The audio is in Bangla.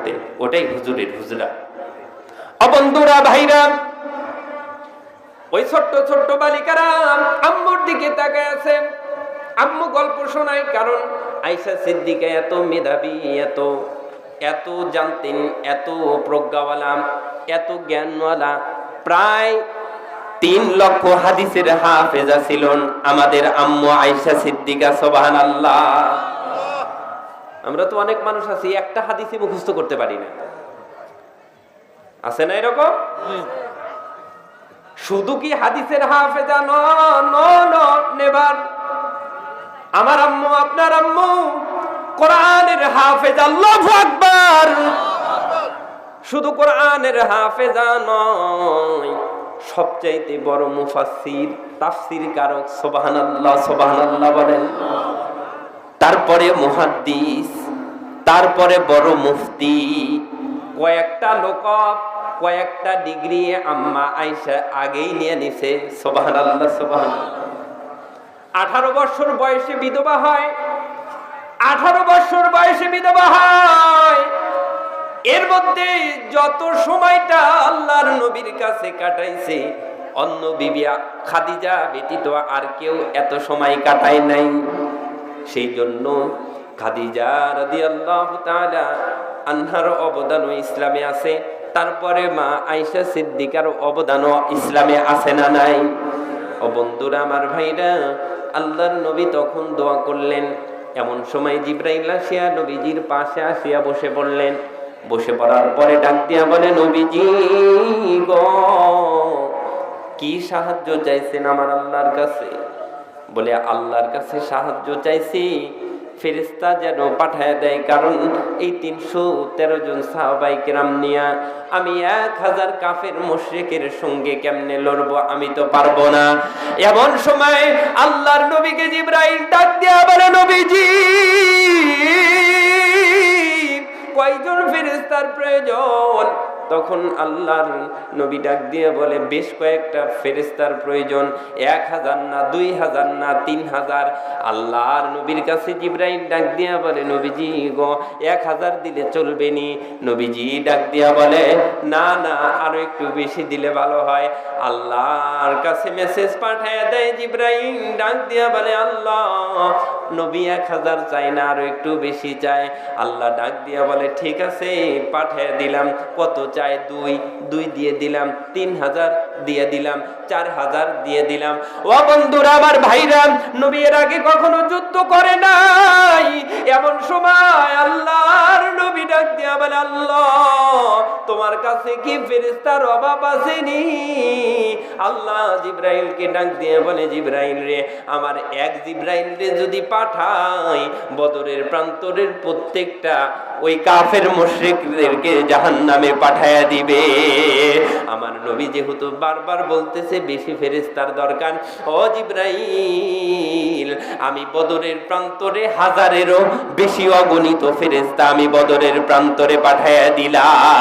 করতেন ওটাই হুজুরের হুজুরা। অবন্ধুরা ভাইরা, ওই ছোট্ট ছোট্ট বালিকারা আম্মুর দিকে তাকায় আছে। আম্মু গল্প শোনায়, কারণ আইসা সিদ্দিকা এত মেধাবী, এত এত জানতেন, এত প্রজ্ঞাওয়ালা, এত জ্ঞানওয়ালা। প্রায় তিন লক্ষ হাদিসের হাফেজা ছিলেন আমাদের আম্মু আইসা সিদ্দিকা সোবাহান আল্লাহ আমরা তো অনেক মানুষ আছি, একটা হাদিসই মুখস্থ করতে পারি না। আছে না এরকম? শুধু কি হাদিসের হাফেজা? নেবার। আমার আম্মু, আপনার আম্মু, কোরআনের হাফেজ, আল্লাহু আকবার। শুধু কোরআনের হাফেজা নয়, সবচাইতে বড় মুফাসসির তাফসীর কারক সুবহানাল্লাহ সুবহানাল্লাহ বলেন। তারপরে মুহাদ্দিস, তারপরে বড় মুফতি। কয়েকটা লোক কয়েকটা ডিগ্রি আম্মা আইসা আগেই নিয়ে নিছে। সুবহানাল্লাহ সুবহানাল্লাহ। আঠারো বছর বয়সে বিধবা হয়। আঠারো বছর বয়সে বিধবা হয়। এর মধ্যে যত সময়টা আল্লাহর নবীর কাছে কাটাইছে, অন্য বিবিয়া খাদিজা ব্যতীত আর কেউ এত সময় কাটায় নাই। সেই জন্য খাদিজা রাদিয়াল্লাহু তাআলা আনহার অবদানও ইসলামে আছে। তারপরে মা আয়েশা সিদ্দিকার অবদানও ইসলামে আছে না নাই? ও বন্ধুরা, আমার ভাইরা, আল্লাহর নবী তখন দোয়া করলেন। এমন সময় জিব্রাইল আসিয়া নবীজির পাশে আসিয়া বসে পড়লেন। বসে পড়ার পরে ডাক দিয়া বলে, নবীজি গো, কি সাহায্য চাইছেন আমার আল্লাহর কাছে? বলে আল্লাহর কাছে সাহায্য চাইছি। ফেরিস্তা যেন পাঠায় দেয়, কারণ এই তিনশো তেরো জন সাহবাই কেরাম নিয়া আমি এক হাজার কাফের মুশ্রিকের সঙ্গে কেমনে লড়বো আমি তো পারব না। এমন সময় আল্লাহর নবীকে জিব্রাইল ডাক দিয়া বলে, নবীজি! ফেরেস্তার প্রয়োজন। তখন আল্লাহর নবী ডাক দিয়ে বলে, বেশ কয়েকটা ফেরেস্তার প্রয়োজন। এক হাজার না, দুই হাজার না, তিন হাজার। আল্লাহর নবীর কাছে জিব্রাইল ডাক দিয়া বলে, নবীজি গো, এক হাজার দিলে চলবে নি। নবীজি ডাক দিয়া বলে, না না, আরও একটু বেশি দিলে ভালো হয়। আল্লাহর কাছে মেসেজ পাঠায় দেয় জিব্রাইল। ডাক দিয়া বলে, আল্লাহ নবী এক হাজার চাই না, আরও একটু বেশি চায়। আল্লাহ ডাক দিয়া বলে, ঠিক আছে, পাঠিয়ে দিলাম। কত চাই দুই। দুই দিয়ে দিলাম। তিন হাজার দিয়ে দিলাম। চার হাজার দিয়ে দিলাম। ও বন্ধুরা, আমার ভাইরা নবী এর আগে কখনো যুদ্ধ করে নাই। এমন সময় আল্লাহর নবী ডাক দিয়া বলে, আল্লাহ তোমার কাছে কি ফেরেস্তার অভাব আসেনি? আল্লাহ জিব্রাইলকে ডাক দিয়ে বলে, জিব্রাইল রে, আমার এক জিব্রাইল রে যদি পাঠাই বদরের প্রান্তরের প্রত্যেকটা ওই কাফের মুশরিকদেরকে জাহান্নামে পাঠায়া দিবে। আমার নবী যেহেতু বারবার বলতেছে, বেশি ফেরেস্তার দরকার। ও জিব্রাইল, আমি বদরের প্রান্তরে হাজারেরও বেশি অগণিত ফেরেস্তা আমি বদরের প্রান্তরে পাঠায়া দিলাম।